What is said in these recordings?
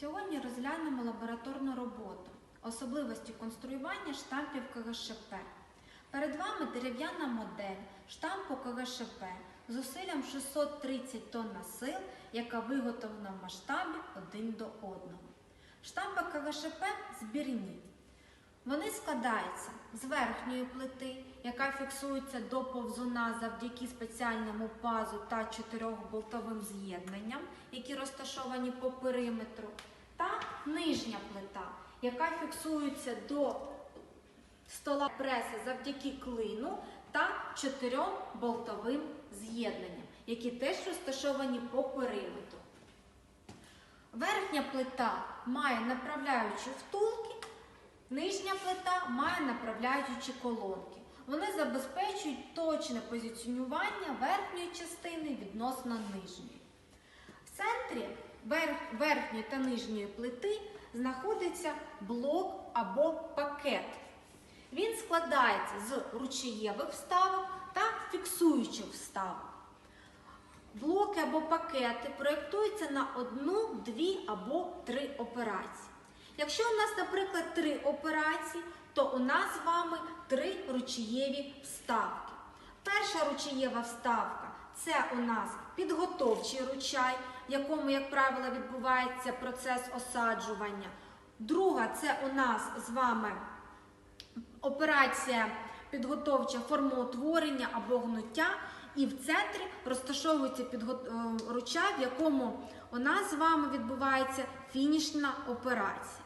Сьогодні розглянемо лабораторну роботу, особливості конструювання штампів КГШП. Перед вами дерев'яна модель штампу КГШП з усиллям 630 тонн на сил, яка виготовлена в масштабі 1 до 1. Штампи КГШП збірні. Вони складаються з верхньої плити, яка фіксується до повзуна завдяки спеціальному пазу та чотирьохболтовим з'єднанням, які розташовані по периметру, та нижня плита, яка фіксується до стола преси завдяки клину та чотирьом болтовим з'єднанням, які теж розташовані по периметру. Верхня плита має направляючі втулки, нижня плита має направляючі колонки. Вони забезпечують точне позиціонування верхньої частини відносно нижньої. В центрі верхньої та нижньої плити знаходиться блок або пакет. Він складається з ручаєвих вставок та фіксуючих вставок. Блоки або пакети проєктуються на одну, дві або три операції. Якщо у нас, наприклад, три операції, то у нас з вами три ручаєві вставки. Перша ручаєва вставка це у нас підготовчий ручай, в якому, як правило, відбувається процес осаджування. Друга це у нас з вами операція підготовча формоутворення або гнуття, і в центрі розташовується підго- е, ручай, в якому у нас з вами відбувається фінішна операція.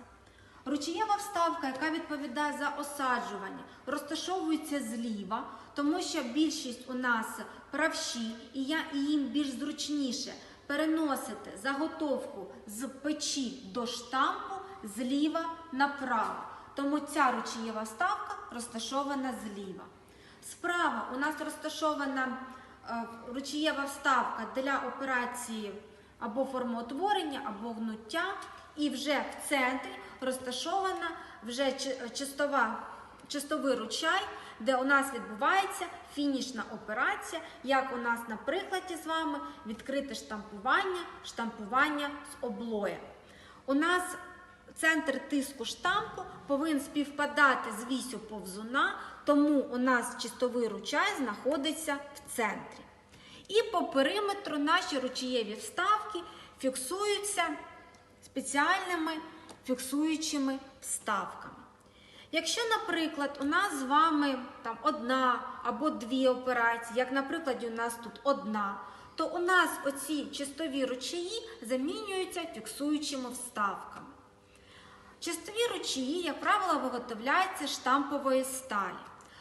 Ручаєва вставка, яка відповідає за осаджування, розташовується зліва, тому що більшість у нас правші, і я- їм більш зручніше переносити заготовку з печі до штампу зліва направо. Тому ця ручаєва вставка розташована зліва. Справа у нас розташована е, ручаєва вставка для операції або формоутворення, або гнуття. І вже в центрі розташована вже чистова, чистовий ручай, де у нас відбувається фінішна операція, як у нас на прикладі з вами відкрите штампування, штампування з облоя. У нас центр тиску штампу повинен співпадати з вісю повзуна, тому у нас чистовий ручай знаходиться в центрі. І по периметру наші ручаєві вставки фіксуються спеціальними фіксуючими вставками. Якщо, наприклад, у нас з вами там одна або дві операції, як, наприклад, у нас тут одна, то у нас оці чистові ручаї замінюються фіксуючими вставками. Чистові ручаї, як правило, виготовляються штампової сталі.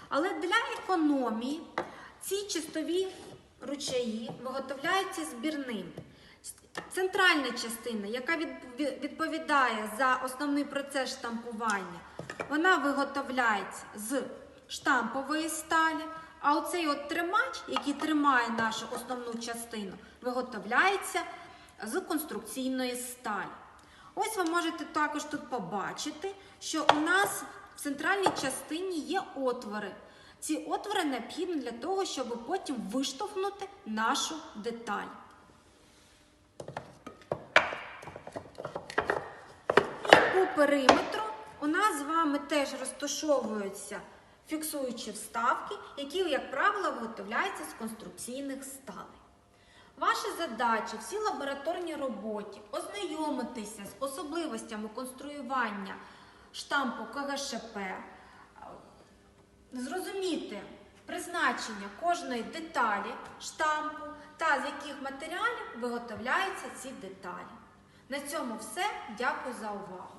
Але для економії ці чистові ручаї виготовляються збірними. Центральна частина, яка відповідає за основний процес штампування, вона виготовляється з штампової сталі. А оцей от тримач, який тримає нашу основну частину, виготовляється з конструкційної сталі. Ось ви можете також тут побачити, що у нас в центральній частині є отвори. Ці отвори необхідні для того, щоб потім виштовхнути нашу деталь. І по периметру у нас з вами теж розташовуються фіксуючі вставки, які, як правило, виготовляються з конструкційних сталей. Ваша задача в цій лабораторній роботі ознайомитися з особливостями конструювання штампу КГШП, е, зрозуміти призначення кожної деталі штампу та з яких матеріалів виготовляються ці деталі. На цьому все. Дякую за увагу.